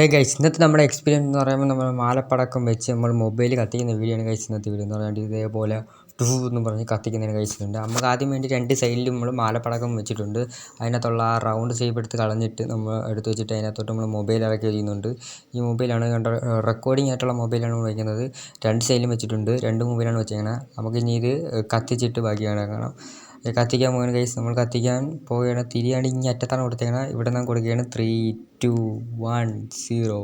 Hey guys ഇന്നത്തെ നമ്മുടെ experience എന്ന് പറയുമ്പോൾ നമ്മൾ മാലപ്പടക്കം വെച്ച് നമ്മൾ മൊബൈൽ കത്തിക്കുന്ന വീഡിയോ ആണ് ഗൈസ് ഇന്നത്തെ വീഡിയോ എന്ന് പറയുന്നത് ഇതേപോലെ ടൂ എന്ന് പറഞ്ഞ് കത്തിക്കുന്നതിന് കഴിച്ചിട്ടുണ്ട് നമുക്ക് ആദ്യം വേണ്ടി രണ്ട് സൈഡിലും നമ്മൾ മാലപ്പടക്കം വെച്ചിട്ടുണ്ട്. അതിനകത്തുള്ള ആ റൗണ്ട് ഷേപ്പ് എടുത്ത് കളഞ്ഞിട്ട് നമ്മൾ എടുത്ത് വെച്ചിട്ട് അതിനകത്തോട്ട് നമ്മൾ മൊബൈൽ ഇറക്കി ചെയ്യുന്നുണ്ട് ഈ മൊബൈലാണ് കണ്ട റെക്കോർഡിംഗ് ആയിട്ടുള്ള മൊബൈലാണ് നമ്മൾ വയ്ക്കുന്നത് രണ്ട് സൈഡിലും വെച്ചിട്ടുണ്ട്. രണ്ട് മൊബൈലാണ് വെച്ചിരിക്കുന്നത് നമുക്ക് ഇനി ഇത് കത്തിച്ചിട്ട് ബാക്കി കാണാം. കത്തിക്കാൻ പോകുന്ന കേസ് നമ്മൾ കത്തിക്കാൻ പോവുകയാണ്. തിരിയാണ് ഇനി അറ്റത്താണ് കൊടുത്തേക്കുന്നത് ഇവിടെ നിന്ന് കൊടുക്കുകയാണ്. ത്രീ ടു വൺ സീറോ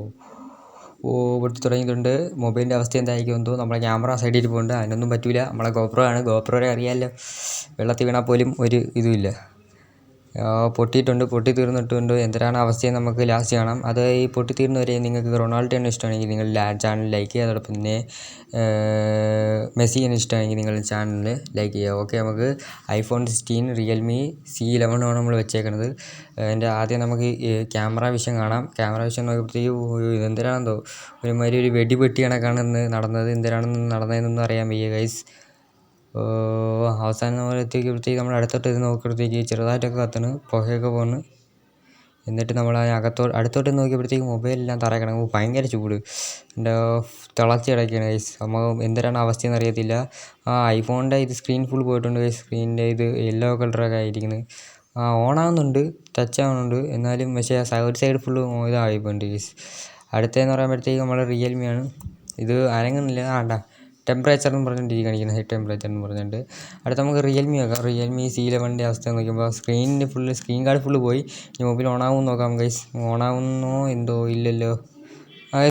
ഓ പൊട്ടി തുടങ്ങിയിട്ടുണ്ട്. മൊബൈലിന്റെ അവസ്ഥ എന്തായിരിക്കും എന്തോ നമ്മളെ ക്യാമറ സൈഡിൽ ഇരിപ്പുണ്ട് അതിനൊന്നും പറ്റില്ല നമ്മളെ ഗോപ്രോ ആണ്. ഗോപ്രോയെ അറിയാമല്ലോ. വെള്ളത്തിൽ വീണാൽ പോലും ഒരു ഇതുമില്ല. പൊട്ടിയിട്ടുണ്ട്. പൊട്ടി തീർന്നിട്ടുണ്ട്. എന്തിനാണ് അവസ്ഥയെന്ന് നമുക്ക് ലാസ്റ്റ് കാണാം. അത് ഈ പൊട്ടി തീർന്നവരെ നിങ്ങൾക്ക് റൊണാൾഡോ ആണ് ഇഷ്ടമാണെങ്കിൽ നിങ്ങൾ ചാനൽ ലൈക്ക് ചെയ്യുക. അതോടൊപ്പം തന്നെ മെസ്സിനെ ഇഷ്ടമാണെങ്കിൽ നിങ്ങൾ ചാനൽ ലൈക്ക് ചെയ്യുക. ഓക്കെ നമുക്ക് ഐഫോൺ സിക്സ്റ്റീൻ റിയൽമി സി ഇലവനാണ് നമ്മൾ വെച്ചേക്കുന്നത് അതിന്റെ ആദ്യം നമുക്ക് ക്യാമറ വിഷൻ കാണാം. ക്യാമറ വിഷൻ നോക്കിയപ്പോഴത്തേക്ക് ഇതെന്തിനാണെന്തോ ഒരുമാതിരി ഒരു വെടിപെട്ടി കണക്കാണ് ഇന്ന് നടന്നത്. എന്തിനാണെന്ന് നടന്നതെന്നൊന്നും അറിയാൻ വയ്യ ഗൈസ് അവസാനം നമ്മൾ എത്തിക്കുമ്പോഴത്തേക്ക് നമ്മൾ അടുത്തോട്ട് ഇത് നോക്കിയപ്പോഴത്തേക്ക് ചെറുതായിട്ടൊക്കെ കത്തണ് പുകയൊക്കെ പോകുന്നു എന്നിട്ട് നമ്മൾ അകത്തോ അടുത്തോട്ട് നോക്കിയപ്പോഴത്തേക്ക് മൊബൈലെല്ലാം കിടക്കുമ്പോൾ ഭയങ്കര ചൂട്. എന്റെ തിളച്ച് കിടക്കുകയാണ് ഗൈസ് നമുക്ക് എന്തിനാണ് അവസ്ഥയെന്ന് അറിയത്തില്ല. ആ ഐഫോണിന്റെ ഇത് സ്ക്രീൻ ഫുൾ പോയിട്ടുണ്ട് ഗൈസ് സ്ക്രീനിന്റെ ഇത് യെല്ലോ കളറൊക്കെ ആയിരിക്കുന്നത് ആ ഓണാവുന്നുണ്ട് ടച്ച് ആവുന്നുണ്ട്. എന്നാലും പക്ഷേ ഒരു സൈഡ് ഫുള്ള് ഇതായിപ്പോണ്ട് ഗൈസ് അടുത്തതെന്ന് പറയുമ്പോഴത്തേക്ക് നമ്മൾ റിയൽമിയാണ് ഇത് അനങ്ങുന്നില്ല. ആണ്ട ടെമ്പറേച്ചർ എന്ന് പറഞ്ഞിട്ട് ഈ കാണിക്കുന്ന ഹൈ ടെമ്പറേച്ചർ എന്ന് പറഞ്ഞിട്ട്. അടുത്ത നമുക്ക് റിയൽമി നോക്കാം. റിയൽമി സി ഇലവന്റെ അവസ്ഥ നോക്കുമ്പോൾ സ്ക്രീനിന്റെ ഫുള്ള് സ്ക്രീൻ ഗാർഡ് ഫുള്ള് പോയി. ഇനി മൊബൈൽ ഓണാവും നോക്കാം ഗൈസ് ഓണാവുന്നോ എന്തോ ഇല്ലല്ലോ.